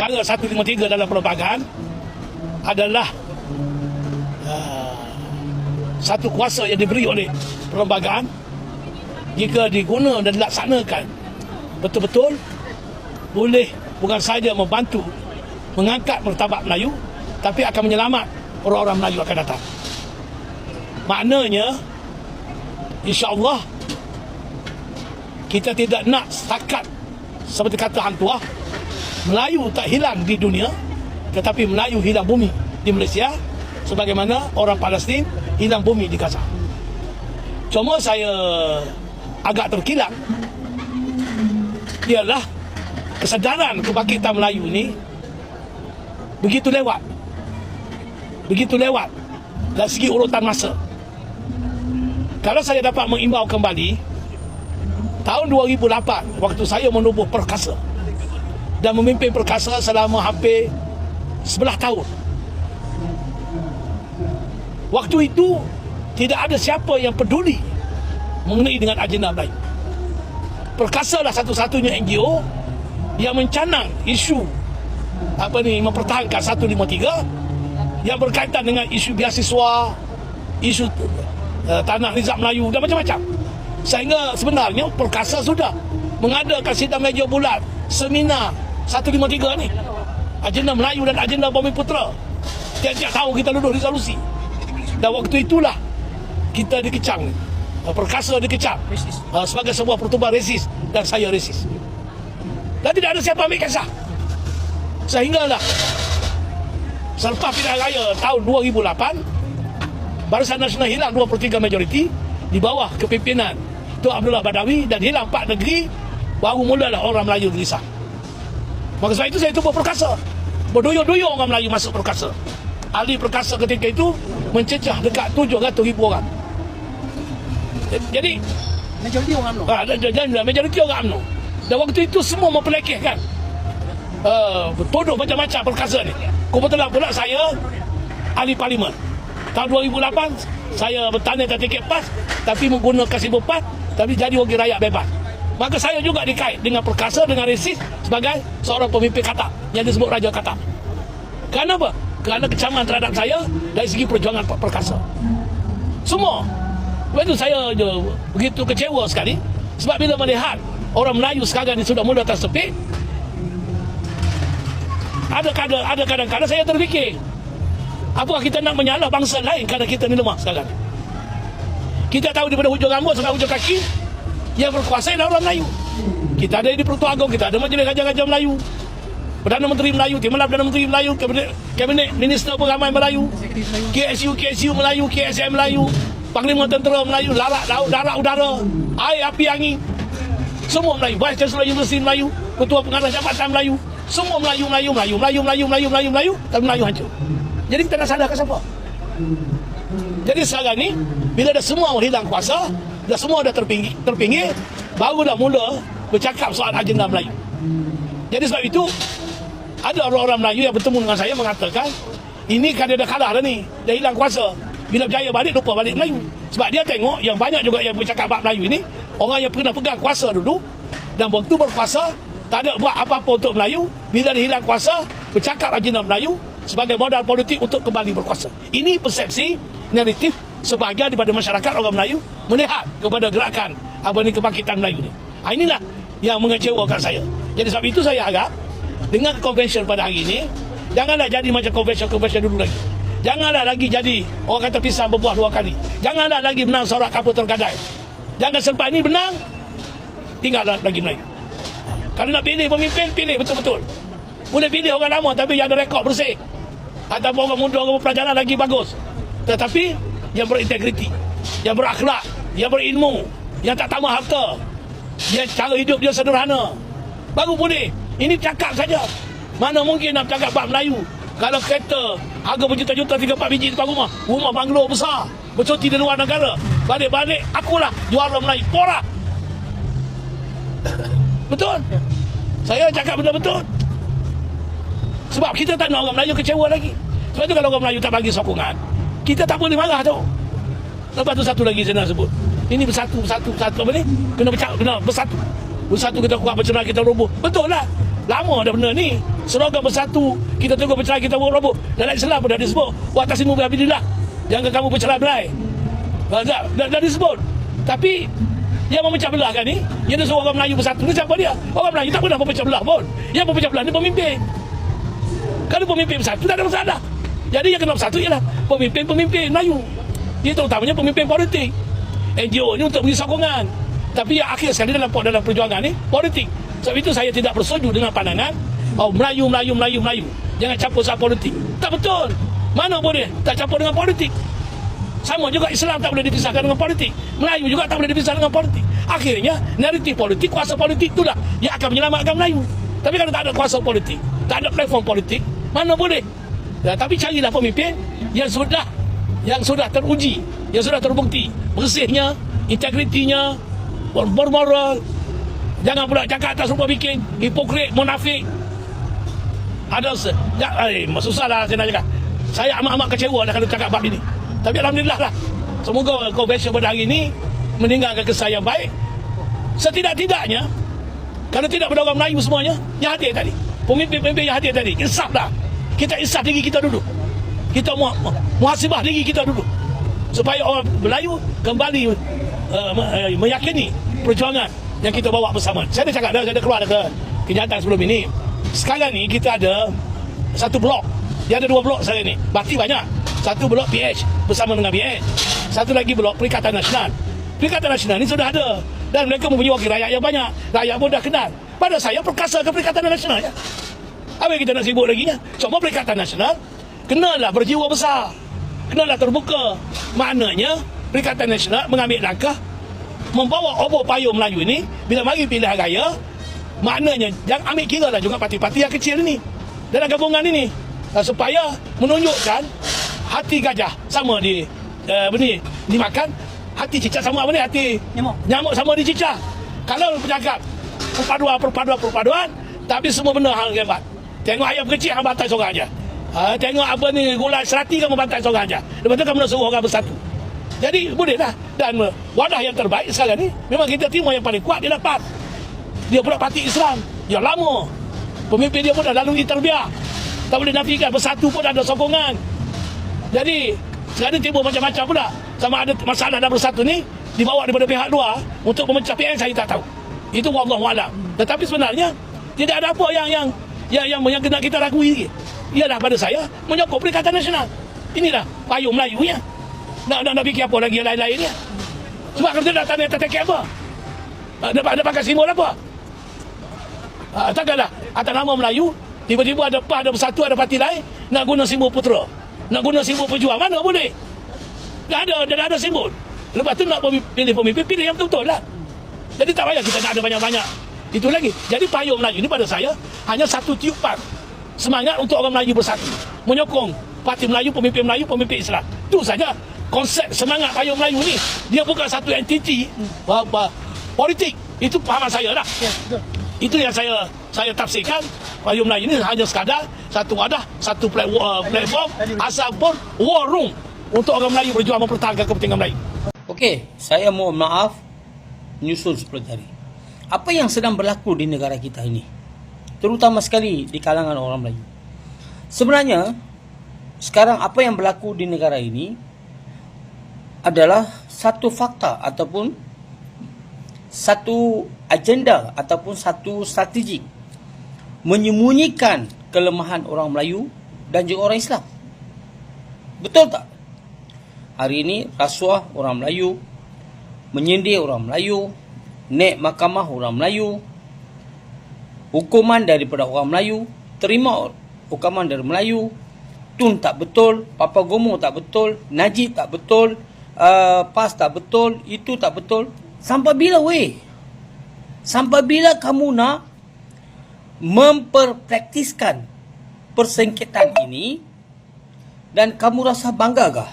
perkara 153 dalam perlembagaan adalah uh, satu kuasa yang diberi oleh perlembagaan jika diguna dan dilaksanakan betul-betul boleh bukan saja membantu mengangkat martabat Melayu tapi akan menyelamat orang-orang Melayu akan datang. Maknanya insya-Allah kita tidak nak setakat seperti kata hang tua Melayu tak hilang di dunia tetapi Melayu hilang bumi di Malaysia sebagaimana orang Palestin hilang bumi di Gaza. Cuma saya agak terkilang ialah kesedaran kebangkitan Melayu ni begitu lewat begitu lewat dari segi urutan masa kalau saya dapat mengimbau kembali tahun 2008 waktu saya menubuh perkasa dan memimpin perkasa selama hampir sebelah tahun. Waktu itu tidak ada siapa yang peduli mengenai dengan agenda Melayu perkasa lah satu-satunya NGO yang mencanang isu apa ni mempertahankan 153 yang berkaitan dengan isu beasiswa isu uh, tanah Nizam Melayu dan macam-macam. Sehingga sebenarnya perkasa sudah mengadakan sidang meja bulat seminar 153 ni. Agenda Melayu dan agenda Bumi Putra. Tiap-tiap tahu kita duduk resolusi dan waktu itulah kita dikecang. Uh, perkasa dikecam uh, sebagai sebuah pertubuhan resis dan saya resis. Dan tidak ada siapa ambil kisah. Sehinggalah Selepas pilihan raya tahun 2008 Barisan Nasional hilang 2 per 3 majoriti Di bawah kepimpinan Tuan Abdullah Badawi Dan hilang 4 negeri. Baru mulalah orang Melayu gelisah Maka sebab itu saya tubuh perkasa Berduyuk-duyuk orang Melayu masuk perkasa Ahli perkasa ketika itu Mencecah dekat 700 ribu orang Jadi Majoriti orang UMNO. Ah, dan, dan, majoriti orang UMNO. Dan waktu itu semua mempelekehkan. Uh, tuduh macam-macam perkasa ni. Kebetulan pula saya ahli parlimen. Tahun 2008 saya bertanya atas tiket PAS tapi menggunakan simbol PAS tapi jadi wakil rakyat bebas. Maka saya juga dikait dengan perkasa dengan resis sebagai seorang pemimpin Katak yang disebut Raja Katak. Kenapa? Kerana kecaman terhadap saya dari segi perjuangan per- perkasa. Semua. Sebab itu saya je begitu kecewa sekali sebab bila melihat orang Melayu sekarang ni sudah mula tersepit ada kadang ada kadang-kadang saya terfikir apakah kita nak menyalah bangsa lain kerana kita ni lemah sekarang kita tahu daripada hujung rambut sampai hujung kaki yang berkuasa adalah orang Melayu. Kita ada di Pertuan Agong kita ada majlis raja-raja Melayu. Perdana Menteri Melayu Timbalan Perdana Menteri Melayu Kabinet, Kabinet Minister Pengamai Melayu KSU KSU Melayu KSM Melayu Panglima Tentera Melayu Larat Laut Darat Udara Air Api Angin. Semua Melayu. Vice Chancellor Universiti Melayu Ketua Pengarah Jabatan Melayu. Semua Melayu Melayu Melayu Melayu Melayu Melayu Melayu Melayu Dan Melayu hancur. Jadi kita nak salahkan siapa. Jadi sekarang ni Bila dah semua hilang kuasa Dah semua dah terpinggir, terpinggir Baru dah mula Bercakap soal agenda Melayu. Jadi sebab itu Ada orang-orang Melayu yang bertemu dengan saya Mengatakan Ini kan dia dah kalah dah ni Dia hilang kuasa. Bila berjaya balik Lupa balik Melayu. Sebab dia tengok Yang banyak juga yang bercakap bab Melayu ini Orang yang pernah pegang kuasa dulu Dan waktu berkuasa Tak ada buat apa-apa untuk Melayu. Bila dia hilang kuasa Bercakap agenda Melayu Sebagai modal politik untuk kembali berkuasa. Ini persepsi naratif Sebahagian daripada masyarakat orang Melayu Melihat kepada gerakan Apa ni kebangkitan Melayu ni. Ha, Inilah yang mengecewakan saya. Jadi sebab itu saya harap Dengan convention pada hari ini Janganlah jadi macam convention-convention dulu lagi. Janganlah lagi jadi Orang kata pisang berbuah dua kali. Janganlah lagi menang sorak kapal tergadai. Jangan selepas ini menang Tinggallah lagi Melayu. Kalau nak pilih pemimpin Pilih betul-betul. Boleh pilih orang lama Tapi yang ada rekod bersih. Ataupun orang muda Orang berpelajaran lagi bagus. Tetapi Yang berintegriti Yang berakhlak Yang berilmu Yang tak tambah harta. Yang cara hidup dia sederhana. Baru boleh. Ini cakap saja. Mana mungkin nak cakap bab Melayu? Kalau kereta harga berjuta-juta 3-4 biji depan rumah. Rumah banglo besar. Bercuti di luar negara. Balik-balik akulah juara Melayu. Porak Betul? Saya cakap betul-betul. Sebab kita tak nak orang Melayu kecewa lagi. Sebab tu kalau orang Melayu tak bagi sokongan Kita tak boleh marah tu Lepas tu satu lagi saya nak sebut Ini bersatu, bersatu, bersatu apa ni Kena bercak, kena bersatu Bersatu kita kuat bercerai kita roboh Betul lah Lama dah benda ni. Seragam bersatu. Kita tengok bercerai kita robot. Dalam Islam pun dah disebut. Wa'tasimu bihamdillah. Jangan kamu bercerai berai. Dah, dah, dah, dah disebut. Tapi yang memecah belah kan ni, yang dia suruh orang Melayu bersatu ni siapa dia? Orang Melayu tak pernah memecah belah pun. Yang memecah belah ni pemimpin. Kalau pemimpin bersatu tak ada masalah. Jadi yang kena bersatu ialah pemimpin-pemimpin Melayu. Dia terutamanya pemimpin politik. NGO ni untuk beri sokongan. Tapi yang akhir sekali dalam dalam perjuangan ni politik. Sebab itu saya tidak bersetuju dengan pandangan oh Melayu Melayu Melayu Melayu. Jangan campur soal politik. Tak betul. Mana boleh tak campur dengan politik? Sama juga Islam tak boleh dipisahkan dengan politik. Melayu juga tak boleh dipisahkan dengan politik. Akhirnya naratif politik, kuasa politik itulah yang akan menyelamatkan Melayu. Tapi kalau tak ada kuasa politik, tak ada platform politik, mana boleh? Ya, tapi carilah pemimpin yang sudah yang sudah teruji, yang sudah terbukti bersihnya, integritinya, ber- bermoral. Jangan pula cakap atas rupa bikin, hipokrit, munafik. Ada se- ya, eh, susah lah saya nak cakap. Saya amat-amat kecewa dah kalau cakap bab ini. Tapi Alhamdulillah lah. Semoga convention pada hari ini meninggalkan kesan yang baik. Setidak-tidaknya, kalau tidak pada orang Melayu semuanya, yang hadir tadi. Pemimpin-pemimpin yang hadir tadi. Insaf dah. Kita insaf diri kita dulu. Kita mu, mu, muhasibah diri kita dulu. Supaya orang Melayu kembali uh, uh, meyakini perjuangan yang kita bawa bersama. Saya dah cakap dah, saya dah keluar dah ke kenyataan sebelum ini. Sekarang ni kita ada satu blok. Dia ada dua blok saya ni. Bakti banyak. Satu blok PH bersama dengan PH. Satu lagi blok Perikatan Nasional. Perikatan Nasional ni sudah ada. Dan mereka mempunyai wakil rakyat yang banyak. Rakyat pun dah kenal. Pada saya perkasa ke Perikatan Nasional ya. Apa yang kita nak sibuk lagi ya? Cuma Perikatan Nasional kenalah berjiwa besar. Kenalah terbuka. Maknanya Perikatan Nasional mengambil langkah membawa obor payung Melayu ini bila mari pilihan raya maknanya jangan ambil kira lah juga parti-parti yang kecil ini dalam gabungan ini uh, supaya menunjukkan hati gajah sama di uh, apa ni dimakan hati cicak sama apa ni hati Nyamuk. nyamuk sama di cicak kalau bercakap perpaduan perpaduan perpaduan tapi semua benda hang hebat tengok ayam kecil hang bantai seorang aja uh, tengok apa ni gulai serati kamu bantai seorang aja. Lepas tu kamu nak suruh orang bersatu. Jadi boleh lah. Dan uh, wadah yang terbaik sekarang ni Memang kita terima yang paling kuat dia dapat Dia pula parti Islam. Yang lama. Pemimpin dia pun dah lalui terbiak. Tak boleh nafikan. Bersatu pun ada sokongan. Jadi Sekarang ni timbul macam-macam pula. Sama ada masalah dah bersatu ni Dibawa daripada pihak luar Untuk memecah PN saya tak tahu. Itu wallahualam Tetapi sebenarnya Tidak ada apa yang Yang yang, yang, yang kena kita rakui lagi Ialah pada saya Menyokong Perikatan Nasional. Inilah payung Melayunya. Nak, nak, nak fikir apa lagi yang lain-lain ni? Sebab dia nak tanya tiket apa Ah, dia, dia pakai simbol apa? Uh, takkanlah atas nama Melayu tiba-tiba ada PAH ada bersatu ada parti lain nak guna simbol putera nak guna simbol pejuang mana boleh? Tak ada dah ada simbol. Lepas tu nak pilih pemimpin pilih yang betul-betul lah. Jadi tak payah kita nak ada banyak-banyak. Itu lagi. Jadi payung Melayu ni pada saya hanya satu tiupan semangat untuk orang Melayu bersatu. Menyokong parti Melayu pemimpin Melayu pemimpin Islam. Itu saja konsep semangat payung Melayu ni. Dia bukan satu entiti uh, politik. Itu pahaman saya lah. Ya, betul. itu yang saya saya tafsirkan. Payung Melayu ini hanya sekadar satu wadah satu uh, platform asal pun war room untuk orang Melayu berjuang mempertahankan kepentingan Melayu. Okey, saya mohon maaf. Menyusul seperti tadi. Apa yang sedang berlaku di negara kita ini? Terutama sekali di kalangan orang Melayu. Sebenarnya, sekarang apa yang berlaku di negara ini adalah satu fakta ataupun satu agenda ataupun satu strategi menyembunyikan kelemahan orang Melayu dan juga orang Islam. Betul tak? Hari ini rasuah orang Melayu, menyindir orang Melayu, naik mahkamah orang Melayu, hukuman daripada orang Melayu, terima hukuman dari Melayu, Tun tak betul, Papa Gomo tak betul, Najib tak betul, uh, PAS tak betul, itu tak betul. Sampai bila weh? Sampai bila kamu nak memperpraktiskan persengketaan ini dan kamu rasa bangga kah?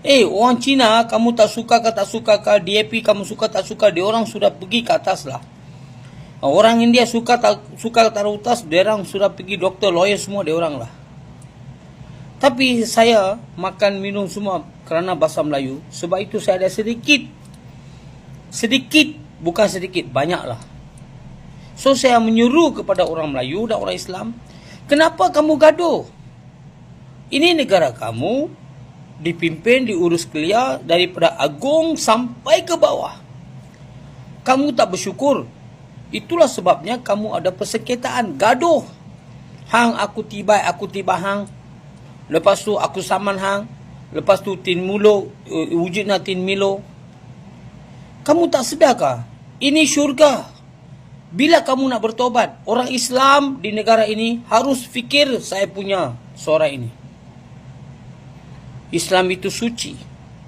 Eh, orang Cina kamu tak suka ke tak suka ke DAP kamu suka tak suka dia orang sudah pergi ke atas lah. Orang India suka tak suka taruh atas dia sudah pergi doktor lawyer semua dia orang lah. Tapi saya makan minum semua kerana bahasa Melayu sebab itu saya ada sedikit sedikit bukan sedikit banyaklah So saya menyuruh kepada orang Melayu dan orang Islam, kenapa kamu gaduh? Ini negara kamu dipimpin diurus clear daripada agung sampai ke bawah. Kamu tak bersyukur. Itulah sebabnya kamu ada persengketaan, gaduh. Hang aku tiba, aku tiba hang. Lepas tu aku saman hang. Lepas tu tin mulo, uh, wujudnya tin milo. Kamu tak sedarkah? Ini syurga. Bila kamu nak bertobat, orang Islam di negara ini harus fikir saya punya suara ini. Islam itu suci.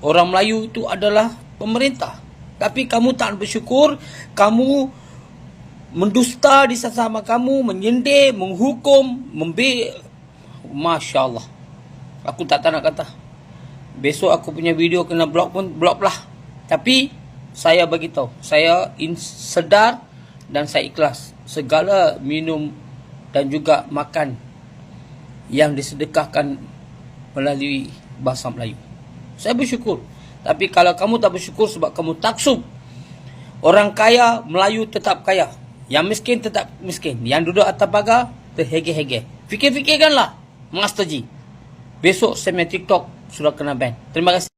Orang Melayu itu adalah pemerintah. Tapi kamu tak bersyukur, kamu mendusta di sesama kamu, menyindir, menghukum, membe Masya Allah. Aku tak tahu nak kata. Besok aku punya video kena blok pun blok lah. Tapi saya bagi tahu, saya in, sedar dan saya ikhlas segala minum dan juga makan yang disedekahkan melalui bahasa Melayu. Saya bersyukur. Tapi kalau kamu tak bersyukur sebab kamu taksub, orang kaya Melayu tetap kaya. Yang miskin tetap miskin. Yang duduk atas pagar terhege-hege. Fikir-fikirkanlah, Master G. Besok saya TikTok sudah kena ban. Terima kasih.